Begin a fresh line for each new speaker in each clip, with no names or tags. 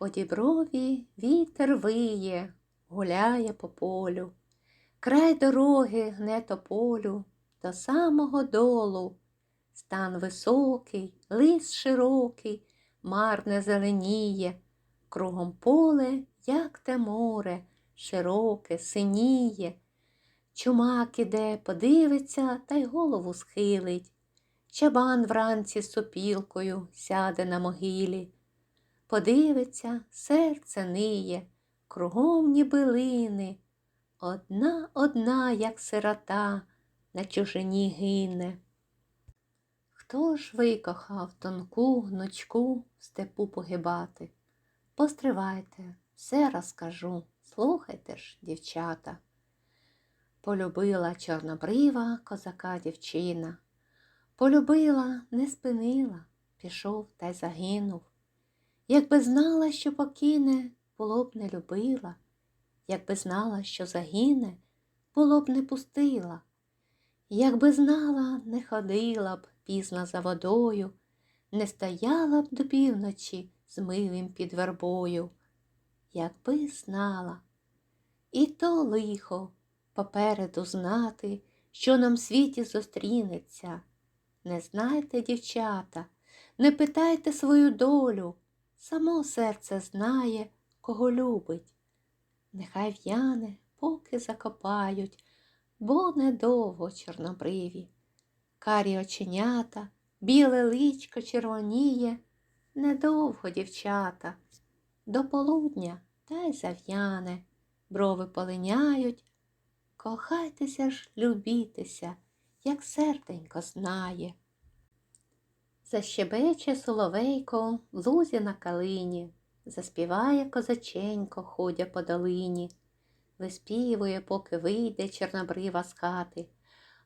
По діброві вітер виє, гуляє по полю. Край дороги гне тополю до самого долу. Стан високий, лис широкий, марне зеленіє, кругом поле, як те море, широке, синіє. Чумак іде, подивиться та й голову схилить. Чабан вранці з сопілкою сяде на могилі. Подивиться, серце ниє, кругом ніби лини. Одна, одна, як сирота, на чужині гине. Хто ж викохав тонку гнучку в степу погибати? Постривайте, все розкажу, слухайте ж, дівчата. Полюбила чорнобрива козака дівчина. Полюбила, не спинила, пішов та й загинув. Якби знала, що покине, було б не любила, якби знала, що загине, було б не пустила. Якби знала, не ходила б пізно за водою, не стояла б до півночі з милим під вербою. Якби знала, і то лихо попереду знати, що нам в світі зустрінеться. Не знайте, дівчата, не питайте свою долю, само серце знає, кого любить. Нехай в'яне, поки закопають, бо недовго чорнобриві. Карі оченята, біле личко червоніє, недовго, дівчата, до полудня та й зав'яне, брови полиняють. Кохайтеся ж, любітеся, як серденько знає. Защебече соловейко в лузі на калині, заспіває козаченько, ходя по долині, виспівує, поки вийде чорнобрива з хати,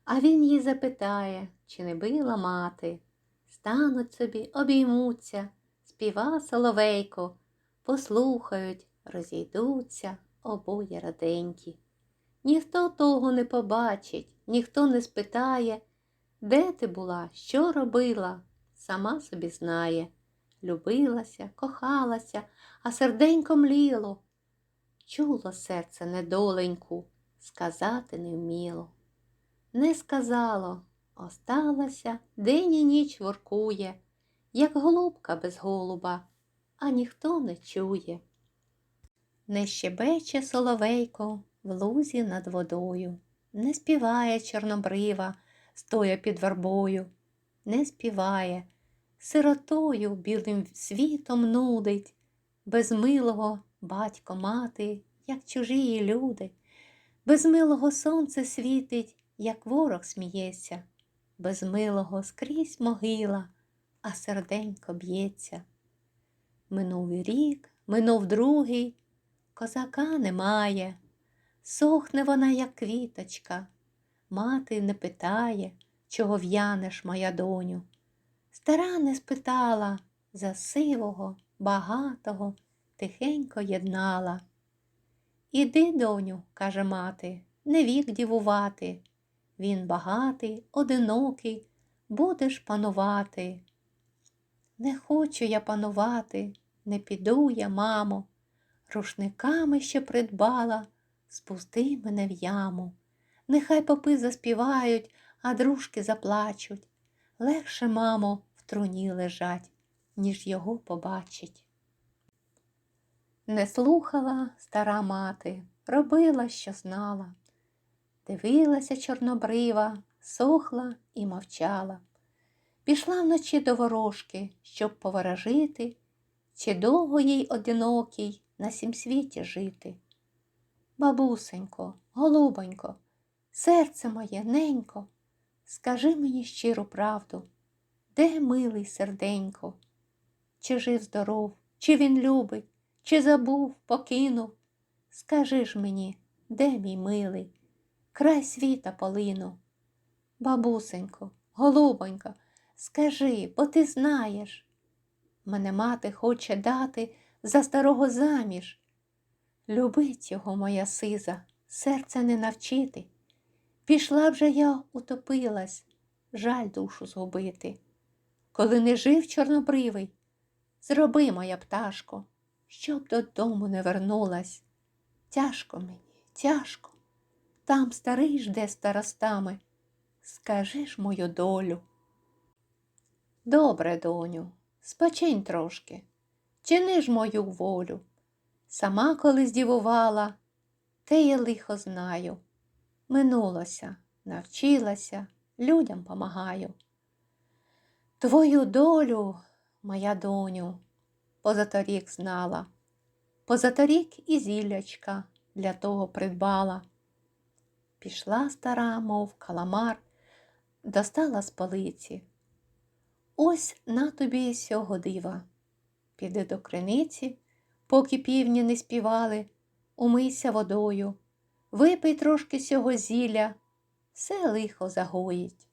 а він їй запитає, чи не била мати. Стануть собі, обіймуться, співа соловейко, послухають, розійдуться обоє раденькі. Ніхто того не побачить, ніхто не спитає, де ти була, що робила, сама собі знає. Любилася, кохалася, а серденько мліло. Чуло серце недоленьку, сказати не вміло. Не сказало, осталася, день і ніч воркує, як голубка без голуба, а ніхто не чує. Не щебече соловейко в лузі над водою, не співає чорнобрива, стоя під вербою, не співає, сиротою білим світом нудить, без милого батько мати, як чужії люди, без милого сонце світить, як ворог сміється, без милого скрізь могила, а серденько б'ється. Минув рік, минув другий, козака немає. Сохне вона, як квіточка, мати не питає, чого в'янеш, моя доню. Стара не спитала за сивого, багатого, тихенько єднала. Іди, доню, каже мати, не вік дівувати. Він багатий, одинокий, будеш панувати. Не хочу я панувати, не піду я, мамо, рушниками ще придбала спусти мене в яму. Нехай попи заспівають, а дружки заплачуть. Легше, мамо, в труні лежать, ніж його побачить. Не слухала стара мати, робила, що знала. Дивилася чорнобрива, сохла і мовчала. Пішла вночі до ворожки, щоб поворожити, чи довго їй одинокій на сім світі жити. Бабусенько, голубонько, серце моє ненько, скажи мені щиру правду, де милий серденько? Чи жив здоров, чи він любить, чи забув, покинув? Скажи ж мені, де мій милий, край світа полинув? Бабусенько, голубонько, скажи, бо ти знаєш. Мене мати хоче дати за старого заміж. Любить його моя сиза, серце не навчити. Пішла вже я, утопилась, жаль душу згубити. Коли не жив чорнобривий, зроби, моя пташко, щоб додому не вернулась. Тяжко мені, тяжко. Там старий жде старостами. Скажи ж мою долю. Добре, доню, спочинь трошки, чини ж мою волю. Сама коли здівувала, те я лихо знаю. Минулося, навчилася, людям помагаю. Твою долю, моя доню, позаторік знала, позаторік і зіллячка для того придбала. Пішла стара, мов каламар, достала з полиці. Ось на тобі сього дива. Піди до криниці, поки півні не співали, умийся водою, випий трошки сього зілля, все лихо загоїть.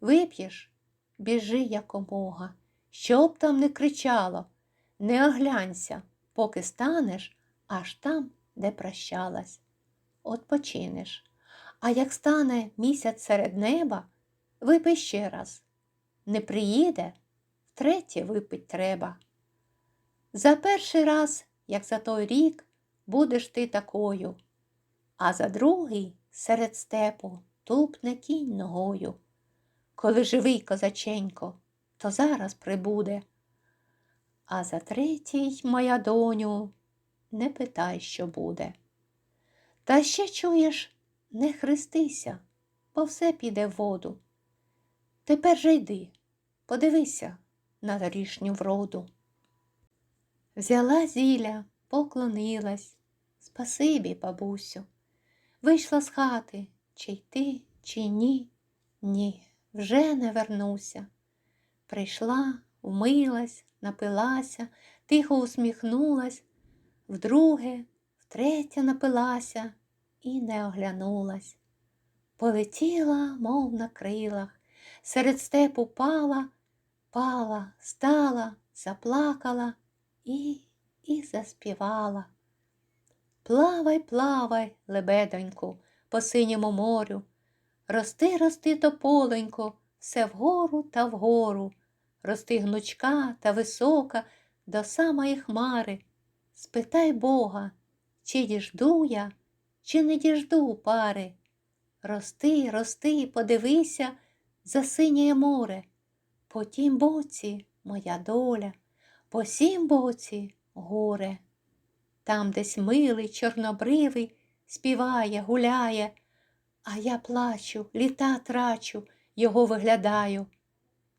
Вип'єш, біжи якомога, щоб там не кричало, не оглянься, поки станеш аж там, де прощалась. Отпочинеш. А як стане місяць серед неба, випий ще раз. Не приїде, втретє випить треба. За перший раз, як за той рік, будеш ти такою, а за другий серед степу тупне кінь ногою. Коли живий козаченько, то зараз прибуде. А за третій, моя доню, не питай, що буде. Та ще чуєш, не хрестися, бо все піде в воду. Тепер же йди, подивися на торішню вроду. Взяла зіля, поклонилась, спасибі, бабусю. Вийшла з хати, чи йти, чи ні, ні, вже не вернуся. Прийшла, умилась, напилася, тихо усміхнулась, вдруге, втретє напилася і не оглянулась. Полетіла, мов на крилах, серед степу пала, пала, стала, заплакала і, і заспівала. Плавай, плавай, лебедоньку, по синьому морю, рости, рости тополенько, все вгору та вгору, рости гнучка та висока до самої хмари. Спитай Бога, чи діжду я, чи не діжду пари. Рости, рости, подивися за синє море. По тім боці моя доля, по сім боці горе. Там десь милий, чорнобривий, співає, гуляє, а я плачу, літа трачу, його виглядаю.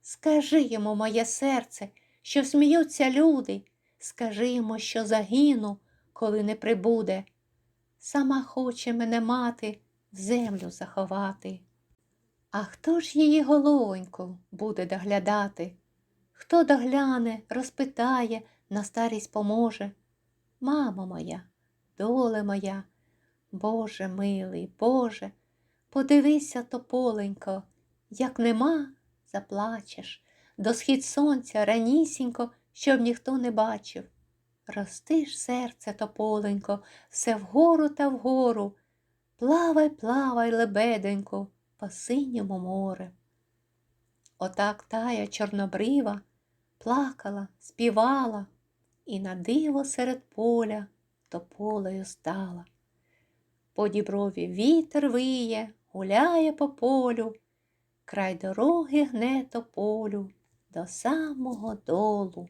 Скажи йому, моє серце, що сміються люди, скажи йому, що загину, коли не прибуде. Сама хоче мене мати в землю заховати. А хто ж її головоньку буде доглядати? Хто догляне, розпитає, на старість поможе? Мамо моя, доле моя, Боже милий, Боже, подивися тополенько, як нема, заплачеш, до схід сонця ранісінько, щоб ніхто не бачив. Рости ж серце тополенько, все вгору та вгору, плавай, плавай, лебеденько, по синьому море. Отак тая чорнобрива плакала, співала, і на диво серед поля тополею стала. По діброві вітер виє, гуляє по полю, край дороги гне тополю до самого долу.